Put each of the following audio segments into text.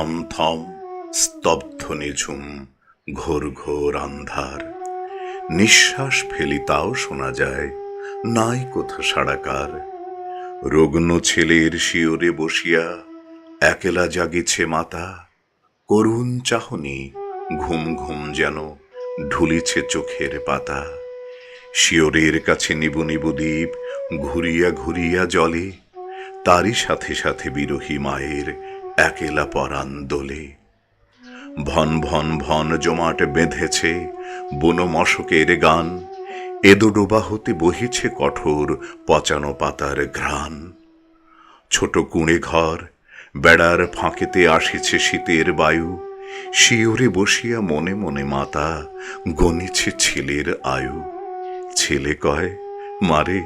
রাত থম থম, স্তব্ধ নিঝুম, ঘোর ঘোর আন্ধার। নিঃশ্বাস ফেলি তাও শোনা যায়, নাই কোথা সাড়াকার রগ্ন ছেলের শিওরে বসিয়া একেলা জাগিছে মাতা, করুণ চাহনি ঘুম ঘুম যেন ঢুলিছে চোখের পাতা। শিওরের কাছে নিবু নিবু দ্বীপ, ঘুরিয়া ঘুরিয়া জলে, তারই সাথে সাথে বিরোহী মায়ের একেলা পরাণ দোলে। ভন ভন ভন জমাট বেঁধেছে বন মশকের গান। এদো ডোবা হতে বহিছে কঠোর পচানো পাতার ঘ্রাণ। ছোট কুঁড়ে ঘর, বেড়ার ফাঁকেতে আসিছে শীতের বায়ু। শিওরে বসিয়া মনে মনে মাতা গনিছে ছেলের আয়ু। ছেলে কয়, মারে,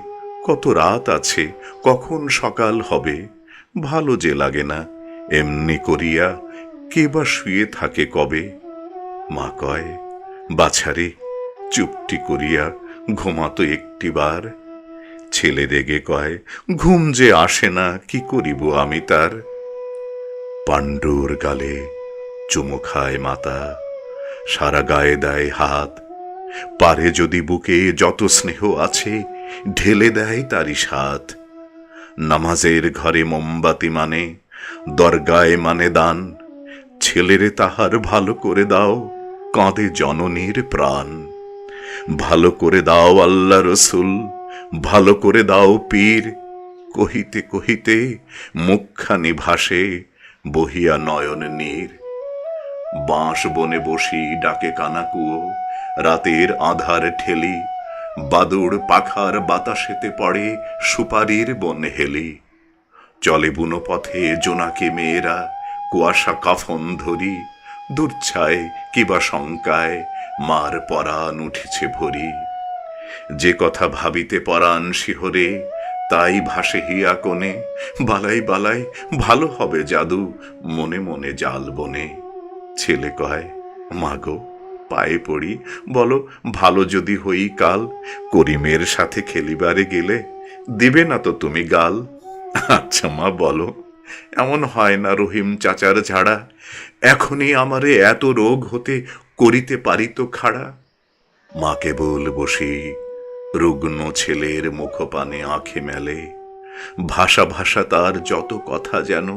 কত রাত আছে, কখন সকাল হবে? ভালো যে লাগে না এমনি করিয়া কে বা শুয়ে থাকে কবে? মা কয়, বাছারে, চুপটি করিয়া ঘুমাতো একটিবার। ছেলে রেগে কয়, ঘুম যে আসে না, কি করিব আমি তার? পাণ্ডুর গালে চুমু খায় মাতা, সারা গায়ে দেয় হাত। পারে যদি বুকে যত স্নেহ আছে, ঢেলে দেয় তারই সাথ নামাজের ঘরে মোমবাতি মানে দরগায় মানে দান। ছেলেরে তাহার ভালো করে দাও, কাঁদে জননীর প্রাণ। ভালো করে দাও আল্লাহ রসুল, ভালো করে দাও পীর। কহিতে কহিতে মুখখানি ভাসে, বহিয়া নয়ন নীর। বাঁশ বনে বসি ডাকে কানাকুয়ো রাতের আধার ঠেলি। বাদুড় পাখার বাতাসেতে পড়ে সুপারির বন হেলি। চলে বুনো পথে জোনাকে মেয়েরা, কুয়াশা কাফন ধরি, দূরছায় কিবা শঙ্কায়, মার পরাণ উঠেছে ভরি। যে কথা ভাবিতে পরাণ শিহরে, তাই ভাসে হিয়া কোণে, বালাই বালাই ভালো হবে জাদু, মনে মনে জাল বনে। ছেলে কয়, মাগো, পায়ে পড়ি, বলো, ভালো যদি হই কাল, করিমের সাথে খেলিবারে গেলে দিবে না তো তুমি গাল? আচ্ছা মা, বলো। এমন হয় না রহিম চাচার ঝাড়া। এখনই আমারে এত রোগ হতে করিতে পারি তো খাড়া। মা কেবল বসি রুগ্ন ছেলের মুখপানে আঁখে মেলে। ভাষা ভাষা তার যত কথা যেন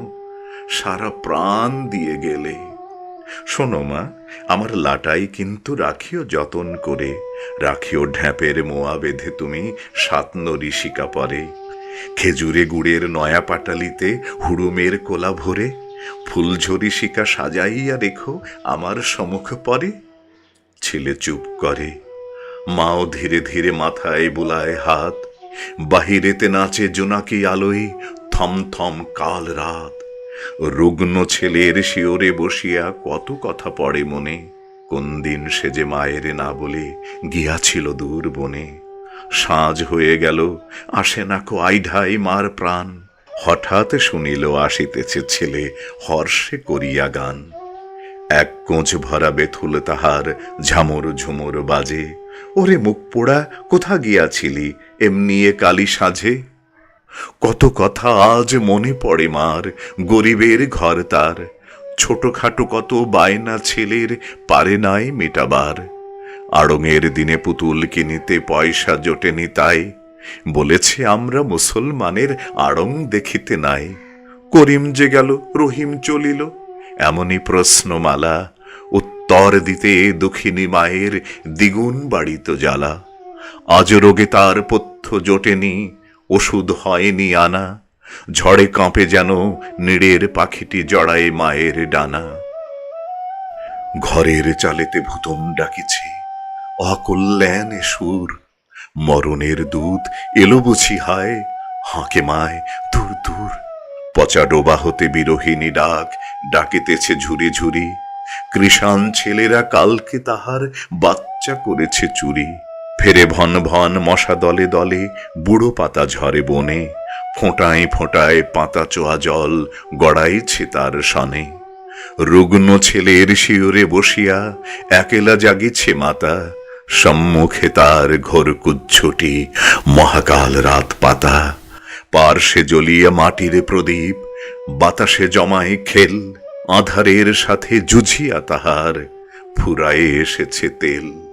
সারা প্রাণ দিয়ে গেলে। শোনো মা, আমার লাটাই কিন্তু রাখিও যতন করে। রাখিও ঢ্যাপের মোয়া বেঁধে তুমি সাতনরি শিকা পরে খেজুরে গুড়ের নয়া পাটালিতে হুড়ুমের কোলা ভরে, ফুলঝরি শিকা সাজাইয়া রেখো আমার সমুখ পরে। ছেলে চুপ করে, মাও ধীরে ধীরে মাথায় বুলায় হাত, বাহিরেতে নাচে জোনাকি আলোয় থম থম কাল রাত। রুগ্ন ছেলের শিওরে বসিয়া কত কথা পড়ে মনে, কোন দিন সে যে মায়ের না বলে গিয়াছিল দূর বনে। সাঁঝ হয়ে গেল। আসে না কো আইঢাই মার প্রাণ। হঠাৎ শুনিল আসিতেছে ছেলে হর্ষে করিয়া গান। এক কোঁচ ভরা বেথুল তাহার ঝামর ঝুমর বাজে। ওরে মুখ পোড়া, কোথা গিয়াছিলি? এমনি এ কালি সাজে। কত কথা আজ মনে পড়ে মার, গরিবের ঘর তার। ছোটখাটো কত বায়না ছেলের, পারে নাই মেটাবার। আড়ঙের দিনে পুতুল কিনিতে পয়সা জোটেনি তাই। বলেছে, আমরা মুসলমানের আড়ং দেখিতে নাই। করিম যে গেল, রহিম চলিল। এমনই প্রশ্নমালা। উত্তর দিতে দুঃখিনী মায়ের দ্বিগুণ বাড়িত জ্বালা। আজ রোগে তার পথ্য জোটেনি, ওষুধ হয়নি আনা। ঝড়ে কাঁপে যেন নিড়ের পাখিটি জড়ায় মায়ের ডানা। ঘরের চালেতে ভূতম ডাকিছে। অকল্যাণে সুর। মরণের দূত এলো বুঝি হায়, হাঁকে মায় দূর দূর। পচা ডোবা হতে বিরোহিনী ডাক, ডাকিতেছে ঝুরি ঝুরি কৃষাণ ছেলেরা কালকে তাহার বাচ্চা করেছে চুরি। ফেরে ভন ভন মশা দলে দলে, বুড়ো পাতা ঝরে বনে। ফোঁটায় ফোঁটায় পাতা চোয়া জল গড়াইছে তার সনে। রুগ্ন ছেলের শিওরে বসিয়া, একেলা জাগিছে মাতা। সম্মুখে তার ঘোর কুচ্ছুটি, মহাকাল রাত পাতা। পার্শ্বে জ্বলিয়া মাটির প্রদীপ, বাতাসে জমায় খেল, আধারের সাথে জুঝিয়া তাহার ফুরায়ে এসেছে তেল।